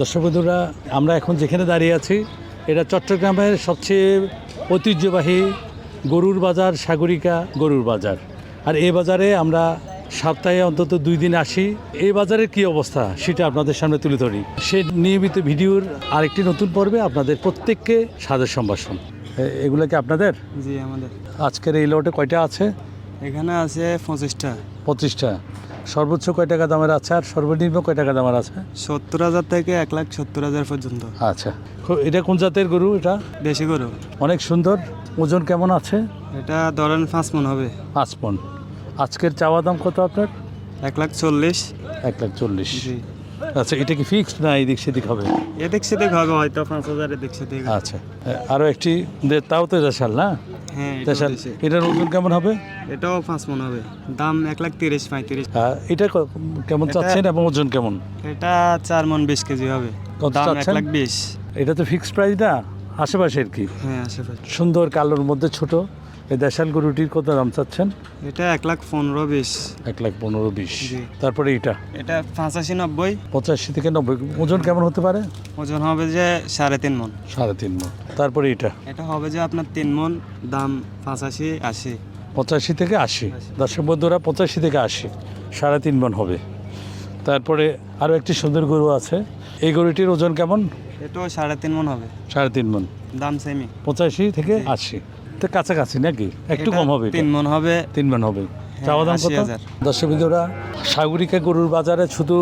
দর্শক বন্ধুরা আমরা এখন যেখানে দাঁড়িয়ে আছি এটা চট্টগ্রামের সবচেয়ে ঐতিহ্যবাহী গরুর বাজার সাগরিকা গরুর বাজার। আর এই বাজারে আমরা সপ্তাহে অন্তত দুই দিন আসি। এই বাজারের কি অবস্থা সেটা আপনাদের সামনে তুলে ধরি। সে নিয়মিত ভিডিওর আরেকটি নতুন পর্বে আপনাদের প্রত্যেককে সাদের সম্ভাষণ। এগুলো কি আপনাদের? জি আমাদের। আজকের এই লটে কয়টা আছে? এখানে আছে পঁচিশটা। পঁচিশটা। সর্বোচ্চ কয় টাকা দামের আছে আর সর্বনিম্ন কয় টাকা দামের আছে? সত্তর হাজার থেকে এক লাখ সত্তর হাজার পর্যন্ত। আচ্ছা। এটা কোন জাতের গরু এটা? দেশি গরু। অনেক সুন্দর। ওজন কেমন আছে? এটা ধরেন পাঁচ মন হবে। পাঁচ মন। আজকের চাওয়া দাম কত আপনার? এক লাখ চল্লিশ। এক লাখ চল্লিশ। জি। আচ্ছা এটা কি ফিক্সড না এদিক সেদিক হবে? এদিক সেদিক হবে হয়তো পাঁচ হাজার এদিক সেদিক আচ্ছা আরও একটি তাও তো দেশাল না? হ্যাঁ এটার ওজন কেমন হবে? এটাও পাঁচ মন হবে। দাম এক লাখ তিরিশ পঁয়ত্রিশ। এটা কেমন চাচ্ছেন এবং ওজন কেমন? এটা চার মন বিশ কেজি হবে। দাম এক লাখ বিশ। এটা তো ফিক্সড প্রাইস না? আশেপাশে আর কি? হ্যাঁ আশেপাশে সুন্দর কালোর মধ্যে ছোট। এই দেশাল গরুটির কত দাম চাচ্ছেন? এটা এক লাখ পনেরো বিশ। এক লাখ পনেরো বিশ। তারপরে এটা এটা পঁচাশি নব্বই। পঁচাশি থেকে নব্বই। ওজন কেমন হতে পারে? ওজন হবে যে সাড়ে তিন মন। সাড়ে তিন মণ তারপরে এটা এটা হবে যে আপনার তিন মন দাম পঁচাশি আশি। পঁচাশি থেকে আশি। দর্শক বন্ধুরা পঁচাশি থেকে আশি। সাড়ে তিন মন হবে। তারপরে আরও একটি সুন্দর গরু আছে। এই গরুটির ওজন কেমন? এটাও সাড়ে তিন মন হবে। সাড়ে তিন মন। দাম সেমি পঁচাশি থেকে আশি। তো কাছাকাছি নাকি? একটু কম হবে তিন মন হবে। তিন মন হবে। চাওয়া দাম কত? 80,000 দর্শক বন্ধুরা সাগরিকা গরুর বাজারে শুধু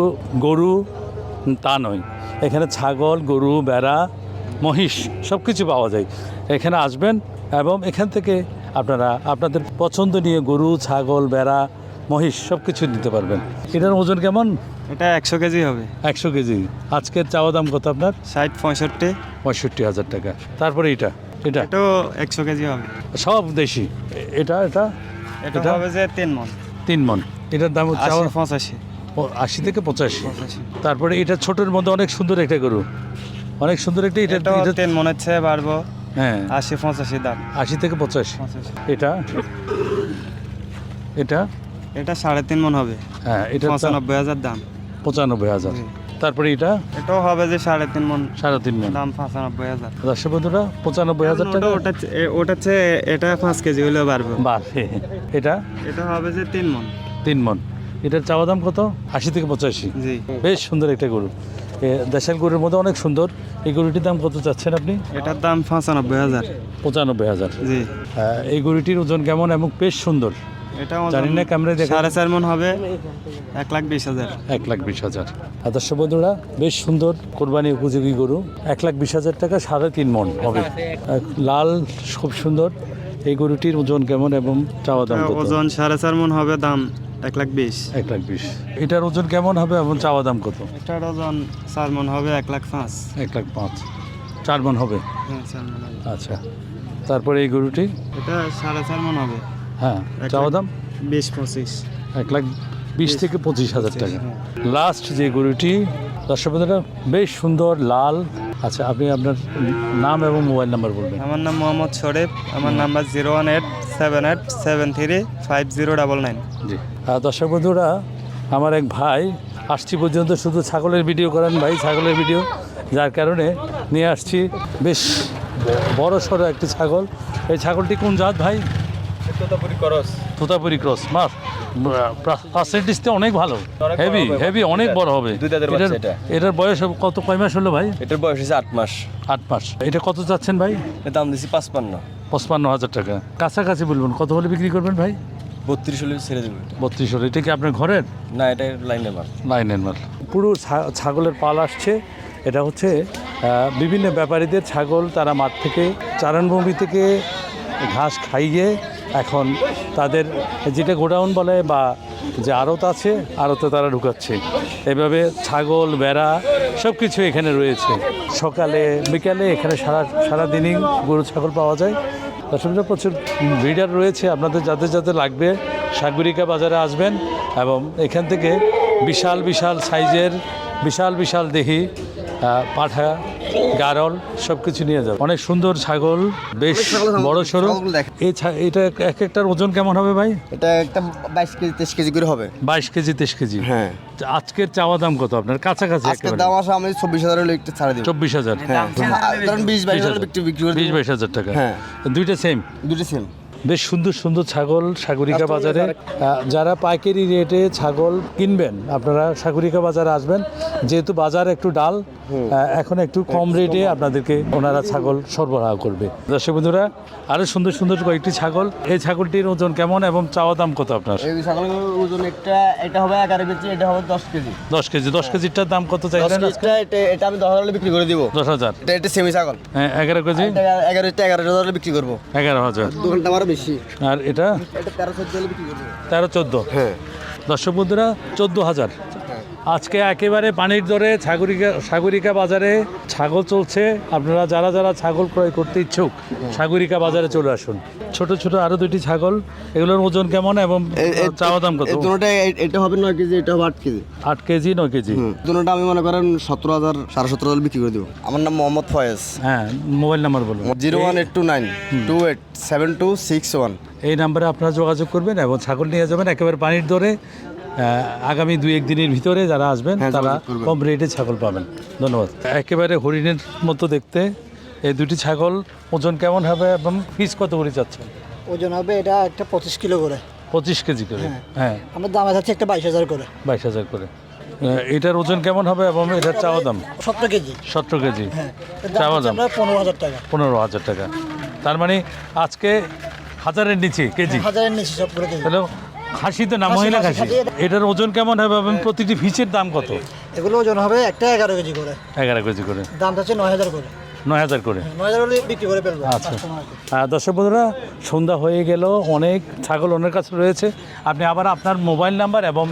গরু তা নয় এখানে ছাগল গরু বেড়া মহিষ সব কিছু পাওয়া যায়। এখানে আসবেন এবং এখান থেকে আপনারা আপনাদের পছন্দ নিয়ে গরু ছাগল বেড়া মহিষ সব কিছু নিতে পারবেন। এটার ওজন কেমন? এটা একশো কেজি হবে। একশো কেজি। আজকের চাওয়া দাম কত আপনার? ষাট পঁয়ষট্টি। পঁয়ষট্টি হাজার টাকা। তারপরে এটা এটা? এটাও একশো কেজি হবে। সব দেশি। এটা এটা? এটা? হবে যে তিন মন। তিন মন। এটার দাম চাওয়া পঁচাশি। আশি থেকে পঁচাশি। তারপরে এটা ছোটোর মধ্যে অনেক সুন্দর একটা গরু। অনেক সুন্দর একটা এটা এটা তিন মনের চেয়ে বাড়বো। হ্যাঁ। আশি পঁচাশি দাম। আশি থেকে পঁচাশি। এটা? এটা? এটা সাড়ে তিন মন হবে। হ্যাঁ এটা পঁচানব্বই হাজার দাম। পঁচানব্বই হাজার। তারপরে এটা? এটাও হবে যে সাড়ে তিন মন সাড়ে তিন মন দাম পঁচানব্বই হাজার। দর্শক বন্ধুরা পঁচানব্বই হাজার টাকা? ওটা ওটা চেয়ে এটা পাঁচ কেজি হলেও বাড়বে। বাড়বে। এটা? এটা হবে যে তিন মন তিন মন এটার চাওয়া দাম কত? আশি থেকে পঁচাশি। জি। বেশ সুন্দর একটা গরু। এ, দেশের গরুর মধ্যে অনেক সুন্দর। এই গরুটির দাম কত চাচ্ছেন আপনি? এটার দাম পঁচানব্বই হাজার। পঁচানব্বই হাজার। জি। এই গরুটির ওজন কেমন এবং বেশ সুন্দর? এটা জানি না ক্যামেরায় দেখা সাড়ে চার মন হবে এক লাখ বিশ হাজার। এক লাখ বিশ হাজার। আদর্শ বন্ধুরা বেশ সুন্দর কোরবানি উপযোগী গরু। এক লাখ বিশ হাজার টাকা সাড়ে তিন মন হবে। লাল খুব সুন্দর। এই গরুটির ওজন কেমন এবং চাওয়া দাম ওজন সাড়ে চার মন হবে দাম এক লাখ বিশ। এক লাখ বিশ। এটার ওজন কেমন হবে এবং চাওয়া দাম কত? এটার ওজন চার মন হবে এক লাখ পাঁচ। এক লাখ পাঁচ। চার হবে? হ্যাঁ মন হবে। আচ্ছা। তারপরে এই গরুটি? এটা সাড়ে চার মন হবে। হ্যাঁ চাওয়া দাম? বিশ পঁচিশ। এক লাখ বিশ থেকে পঁচিশ হাজার টাকা। হ্যাঁ। লাস্ট যে গরুটি দর্শক বেশ সুন্দর লাল। আচ্ছা আপনি আপনার নাম এবং মোবাইল নাম্বার বলবেন। আমার নাম মোহাম্মদ শরীফ আমার number zero one eight seven eight seven three five zero double nine. জি। আর দর্শক বন্ধুরা আমার এক ভাই আসছি পর্যন্ত শুধু ছাগলের ভিডিও করেন ভাই ছাগলের ভিডিও। যার কারণে নিয়ে আসছি বেশ বড় সড়ো একটি ছাগল। এই ছাগলটি কোন জাত ভাই? তোতাপুরি করস। তোতাপুরি ক্রস মাস পার্সেন্টেজ অনেক ভালো। হেভি হেভি অনেক বড় হবে। এটার- বয়স কত কয় মাস হলো ভাই? এটার বয়স হচ্ছে আট মাস। আট মাস। এটা কত চাচ্ছেন ভাই? দাম দিচ্ছি পাঁচপান্ন। পঁচপান্ন হাজার টাকা। কাছাকাছি বলবেন কত হলে বিক্রি করবেন ভাই? বত্রিশ হলে ছেড়ে দেবে এটা। বত্রিশ হলে। এটা কি আপনার ঘরের? না এটা লাইনের মাল। লাইনের মাল। পুরো ছা- ছাগলের পাল আসছে। এটা হচ্ছে বিভিন্ন ব্যাপারীদের ছাগল। তারা মাঠ থেকে চারণভূমি থেকে ঘাস খাইয়ে এখন তাদের যেটা গোডাউন বলে বা যে আড়ত আছে, আড়তে তারা ঢুকাচ্ছে। এভাবে ছাগল বেড়া সব কিছু এখানে রয়েছে। সকালে, বিকালে এখানে সারা সারাদিনই গরু, ছাগল পাওয়া যায়। দর্শকরা প্রচুর ভিড়ার রয়েছে। আপনাদের যাদের যাদের লাগবে, সাগরিকা বাজারে আসবেন এবং এখান থেকে বিশাল বিশাল সাইজের, বিশাল বিশাল দেহি পাঠা গারল সবকিছু নিয়ে যাব অনেক সুন্দর ছাগল বেশ বড় সড়ো এটা এক একটার ওজন কেমন হবে ভাই? এটা একটা বাইশ কেজি তেইশ কেজি করে হবে। বাইশ কেজি তেইশ কেজি? হ্যাঁ। আজকের চাওয়া দাম কত আপনার? কাছাকাছি আজকের দাম আসে আমি চব্বিশ হাজার হলে একটু ছাড়ে চব্বিশ হাজার। হ্যাঁ। বিশ বাইশ হাজার। বিক্রি বিক্রি করে বিশ বাইশ হাজার টাকা। হ্যাঁ। দুইটা সেম দুইটা সেম বেশ সুন্দর সুন্দর ছাগল সাগরিকা বাজারে। যারা পাইকারি রেটে ছাগল কিনবেন আপনারা সাগরিকা বাজারে আসবেন। যেহেতু বাজার একটু ডাল এখন একটু কম রেটে আপনাদেরকে ওনারা ছাগল সরবরাহ করবে। দর্শক বন্ধুরা আরও সুন্দর সুন্দর কয়েকটি ছাগল। এই ছাগলটির ওজন কেমন এবং চাওয়া দাম কত আপনার? এই ছাগলের ওজন একটা এটা হবে এগারো কেজি এটা হবে দশ কেজি। দশ কেজি দশ কেজিটার দাম কত কেজিটা এটা আমি দশ হাজার বিক্রি করে দিব। দশ হাজার। এটা এটা সেমি ছাগল। হ্যাঁ, এগারো কেজি? এগারো এগারো হাজার বিক্রি করব। এগারো হাজার। দোকানটা আমারও বেশি। আর এটা? তেরো চোদ্দ? হ্যাঁ। দর্শক বন্ধুরা চোদ্দ হাজার। আজকে একেবারে পানির দরে সাগরিকা সাগরিকা বাজারে ছাগল চলছে। আপনারা যারা যারা ছাগল ক্রয় করতে ইচ্ছুক সাগরিকা বাজারে চলে আসুন। ছোট ছোট আরও দুটি ছাগল এগুলোর ওজন কেমন এবং চাওয়া দাম কত? এই দুটোটা এটা হবে নয় কেজি এটা হবে আট কেজি। আট কেজি নয় কেজি? দুটোটা আমি মনে করেন সতেরো হাজার সাড়ে সতেরো হাজার বিক্রি করে দিব। আমার নাম মোহাম্মদ ফয়েজ। হ্যাঁ মোবাইল নাম্বার বলুন। Zero one eight two nine two eight seven two six one. এই নাম্বারে আপনারা যোগাযোগ করবেন এবং ছাগল নিয়ে যাবেন একেবারে পানির দরে আগামী দুই একদিনের ভিতরে যারা আসবেন হ্যাঁ, তারা কম রেটে ছাগল পাবেন। ধন্যবাদ। একেবারে হরিণের মতো দেখতে এই দুটি ছাগল ওজন কেমন হবে এবং ফিস কত করে যাচ্ছেন ওজন হবে এটা একটা পঁচিশ কিলো করে। পঁচিশ কেজি করে? হ্যাঁ। আমার দাম আছে একটা বাইশ হাজার করে। বাইশ হাজার করে। এটার ওজন কেমন হবে এবং এটার চাওয়া দাম? সতেরো কেজি। সতেরো কেজি। হ্যাঁ। চাওয়া দাম? পনেরো হাজার টাকা। পনেরো হাজার টাকা। তার মানে আজকে হাজারের নিচে কেজি? হাজারের নিচে সব করে কেজি। হ্যালো? খাসি তো না মহিলা খাসি। এটার ওজন কেমন হবে এবং প্রতিটি ফিসের দাম কত? এগুলো ওজন হবে একটা এগারো কেজি করে। এগারো কেজি করে। দাম হচ্ছে নয় হাজার করে। নয় হাজার করে? হলে বিক্রি করে ফেলব। আচ্ছা। দর্শক বন্ধুরা সন্ধ্যা হয়ে গেল অনেক ছাগল ওনার কাছে রয়েছে। আপনি আবার আপনার মোবাইল নাম্বার এবং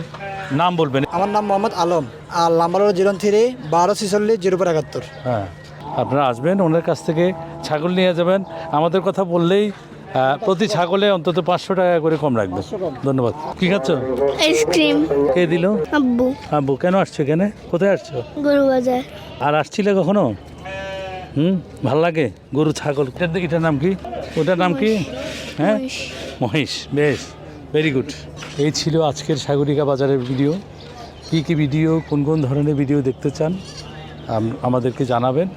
নাম বলবেন। আমার নাম মোহাম্মদ আলম আর নাম্বার হলো জিরো থ্রি বারো ছিচল্লিশ জিরো পর একাত্তর। হ্যাঁ আপনারা আসবেন ওনার কাছ থেকে ছাগল নিয়ে যাবেন। আমাদের কথা বললেই প্রতি ছাগলে অন্তত পাঁচশো টাকা করে কম রাখবে। ধন্যবাদ। কি খাচ্ছ? আইসক্রিম। কে দিল? আব্বু। আব্বু কেন আসছো এখানে? কোথায় আসছো? গরু বাজার আর আসছিলে কখনো? হুম? ভালো লাগে? গরু ছাগল। এটার এটার নাম কি? ওটার নাম কি? হ্যাঁ? মহিষ। মহিষ বেশ। ভেরি গুড এই ছিল আজকের সাগরিকা বাজারের ভিডিও কী কী ভিডিও কোন কোন ধরনের ভিডিও দেখতে চান আমাদেরকে জানাবেন।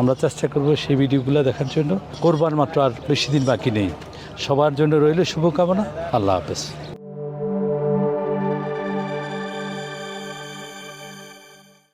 আমরা চেষ্টা করব সেই ভিডিওগুলো দেখার জন্য। করবার মাত্র আর বেশি দিন বাকি নেই। সবার জন্য রইল শুভকামনা। আল্লাহ হাফেজ।